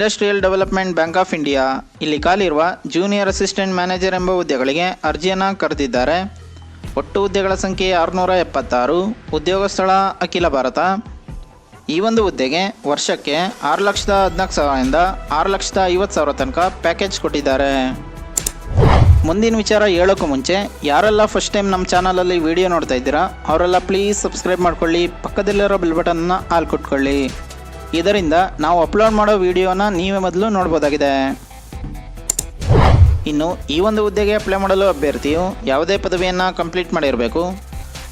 Industrial development bank of India ಇಲ್ಲಿ ಖಾಲಿರುವ junior assistant manager ಎಂಬ ಹುದ್ದೆಗಳಿಗೆ ಅರ್ಜಿಯನ್ನು ಕರೆದಿದ್ದಾರೆ. ಒಟ್ಟು ಹುದ್ದೆಗಳ ಸಂಖ್ಯೆ ಆರುನೂರ ಎಪ್ಪತ್ತಾರು ಉದ್ಯೋಗ ಸ್ಥಳ ಅಖಿಲ ಭಾರತ. ಈ ಒಂದು ಹುದ್ದೆಗೆ ವರ್ಷಕ್ಕೆ ಆರು ಲಕ್ಷದ ಹದಿನಾಲ್ಕು ಸಾವಿರದಿಂದ ಆರು ಲಕ್ಷದ ಐವತ್ತು ಸಾವಿರ ತನಕ ಪ್ಯಾಕೇಜ್ ಕೊಟ್ಟಿದ್ದಾರೆ. ಮುಂದಿನ ವಿಚಾರ ಹೇಳೋಕ್ಕೂ ಮುಂಚೆ, ಯಾರೆಲ್ಲ ಫಸ್ಟ್ ಟೈಮ್ ನಮ್ಮ ಚಾನಲಲ್ಲಿ ವಿಡಿಯೋ ನೋಡ್ತಾ ಇದ್ದೀರಾ, ಅವರೆಲ್ಲ ಪ್ಲೀಸ್ ಸಬ್ಸ್ಕ್ರೈಬ್ ಮಾಡ್ಕೊಳ್ಳಿ, ಪಕ್ಕದಲ್ಲಿರೋ ಬಿಲ್ ಬಟನ್ನ ಆಲ್ ಕೊಟ್ಕೊಳ್ಳಿ. ಇದರಿಂದ ನಾವು ಅಪ್ಲೋಡ್ ಮಾಡೋ ವಿಡಿಯೋನ ನೀವೇ ಮೊದಲು ನೋಡ್ಬೋದಾಗಿದೆ. ಇನ್ನು ಈ ಒಂದು ಹುದ್ದೆಗೆ ಅಪ್ಲೈ ಮಾಡಲು ಅಭ್ಯರ್ಥಿಯು ಯಾವುದೇ ಪದವಿಯನ್ನು ಕಂಪ್ಲೀಟ್ ಮಾಡಿರಬೇಕು.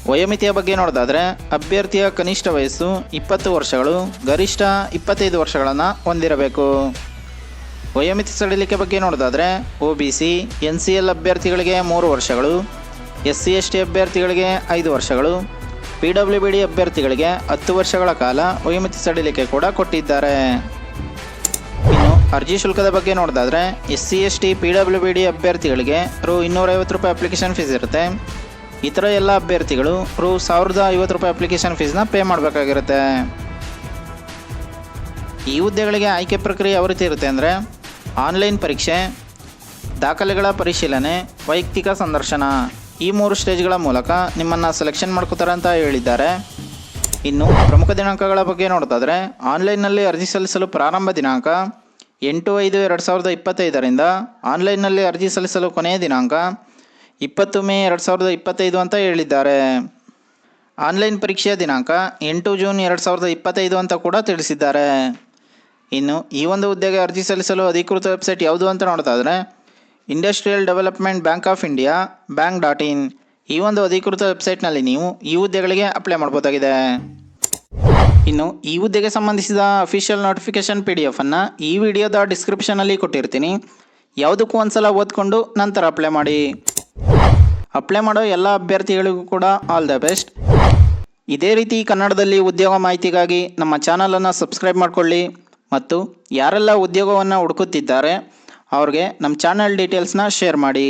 ವಯೋಮಿತಿಯ ಬಗ್ಗೆ ನೋಡೋದಾದರೆ, ಅಭ್ಯರ್ಥಿಯ ಕನಿಷ್ಠ ವಯಸ್ಸು ಇಪ್ಪತ್ತು ವರ್ಷಗಳು, ಗರಿಷ್ಠ ಇಪ್ಪತ್ತೈದು ವರ್ಷಗಳನ್ನು ಹೊಂದಿರಬೇಕು. ವಯೋಮಿತಿ ಸಡಿಲಿಕೆ ಬಗ್ಗೆ ನೋಡೋದಾದರೆ, O B C, N C L ಅಭ್ಯರ್ಥಿಗಳಿಗೆ ಮೂರು ವರ್ಷಗಳು, ಎಸ್ ಸಿ ಎಸ್ ಟಿ ಅಭ್ಯರ್ಥಿಗಳಿಗೆ ಐದು ವರ್ಷಗಳು ಪಿ ಡಬ್ಲ್ಯೂ ಬಿ ಡಿ ಅಭ್ಯರ್ಥಿಗಳಿಗೆ ಹತ್ತು ವರ್ಷಗಳ ಕಾಲ ವಯೋಮಿತಿ ಸಡಿಲಿಕೆ ಕೂಡ ಕೊಟ್ಟಿದ್ದಾರೆ. ಇನ್ನು ಅರ್ಜಿ ಶುಲ್ಕದ ಬಗ್ಗೆ ನೋಡೋದಾದರೆ S C S T P W B D ಅಭ್ಯರ್ಥಿಗಳಿಗೆ ರು ಇನ್ನೂರೈವತ್ತು ರೂಪಾಯಿ ಅಪ್ಲಿಕೇಶನ್ ಫೀಸ್ ಇರುತ್ತೆ. ಇತರ ಎಲ್ಲ ಅಭ್ಯರ್ಥಿಗಳು ರು ಸಾವಿರದ ಐವತ್ತು ರೂಪಾಯಿ ಅಪ್ಲಿಕೇಶನ್ ಫೀಸ್ನ ಪೇ ಮಾಡಬೇಕಾಗಿರುತ್ತೆ. ಈ ಹುದ್ದೆಗಳಿಗೆ ಆಯ್ಕೆ ಪ್ರಕ್ರಿಯೆ ಯಾವ ರೀತಿ ಇರುತ್ತೆ ಅಂದರೆ, ಆನ್ಲೈನ್ ಪರೀಕ್ಷೆ, ದಾಖಲೆಗಳ ಪರಿಶೀಲನೆ, ವೈಯಕ್ತಿಕ ಸಂದರ್ಶನ. ಈ ಮೂರು ಸ್ಟೇಜ್ಗಳ ಮೂಲಕ ನಿಮ್ಮನ್ನು ಸೆಲೆಕ್ಷನ್ ಮಾಡ್ಕೋತಾರೆ ಅಂತ ಹೇಳಿದ್ದಾರೆ. ಇನ್ನು ಪ್ರಮುಖ ದಿನಾಂಕಗಳ ಬಗ್ಗೆ ನೋಡೋದಾದರೆ ಆನ್ಲೈನ್ನಲ್ಲಿ ಅರ್ಜಿ ಸಲ್ಲಿಸಲು ಪ್ರಾರಂಭ ದಿನಾಂಕ ಎಂಟು ಐದು ಎರಡು ಸಾವಿರದ ಇಪ್ಪತ್ತೈದರಿಂದ ಆನ್ಲೈನ್ನಲ್ಲಿ ಅರ್ಜಿ ಸಲ್ಲಿಸಲು ಕೊನೆಯ ದಿನಾಂಕ ಇಪ್ಪತ್ತು ಮೇ ಎರಡು ಸಾವಿರದ ಇಪ್ಪತ್ತೈದು ಅಂತ ಹೇಳಿದ್ದಾರೆ. ಆನ್ಲೈನ್ ಪರೀಕ್ಷೆಯ ದಿನಾಂಕ ಎಂಟು ಜೂನ್ ಎರಡು ಸಾವಿರದ ಇಪ್ಪತ್ತೈದು ಅಂತ ಕೂಡ ತಿಳಿಸಿದ್ದಾರೆ. ಇನ್ನು ಈ ಒಂದು ಹುದ್ದೆಗೆ ಅರ್ಜಿ ಸಲ್ಲಿಸಲು ಅಧಿಕೃತ ವೆಬ್ಸೈಟ್ ಯಾವುದು ಅಂತ ನೋಡೋದಾದರೆ industrial development bank of India bank dot in ಈ ಒಂದು ಅಧಿಕೃತ ವೆಬ್ಸೈಟ್ನಲ್ಲಿ ನೀವು ಈ ಹುದ್ದೆಗಳಿಗೆ ಅಪ್ಲೈ ಮಾಡ್ಬೋದಾಗಿದೆ. ಇನ್ನು ಈ ಹುದ್ದೆಗೆ ಸಂಬಂಧಿಸಿದ official notification P D F ಅನ್ನು ಈ ವಿಡಿಯೋದ ಡಿಸ್ಕ್ರಿಪ್ಷನಲ್ಲಿ ಕೊಟ್ಟಿರ್ತೀನಿ. ಯಾವುದಕ್ಕೂ ಒಂದ್ಸಲ ಓದ್ಕೊಂಡು ನಂತರ ಅಪ್ಲೈ ಮಾಡಿ. ಅಪ್ಲೈ ಮಾಡೋ ಎಲ್ಲ ಅಭ್ಯರ್ಥಿಗಳಿಗೂ ಕೂಡ ಆಲ್ ದ ಬೆಸ್ಟ್ ಇದೇ ರೀತಿ ಕನ್ನಡದಲ್ಲಿ ಉದ್ಯೋಗ ಮಾಹಿತಿಗಾಗಿ ನಮ್ಮ ಚಾನಲನ್ನು ಸಬ್ಸ್ಕ್ರೈಬ್ ಮಾಡಿಕೊಳ್ಳಿ. ಮತ್ತು ಯಾರೆಲ್ಲ ಉದ್ಯೋಗವನ್ನು ಹುಡುಕುತ್ತಿದ್ದಾರೆ ಅವ್ರಿಗೆ ನಮ್ಮ ಚಾನಲ್ ಡೀಟೇಲ್ಸ್ನ ಶೇರ್ ಮಾಡಿ.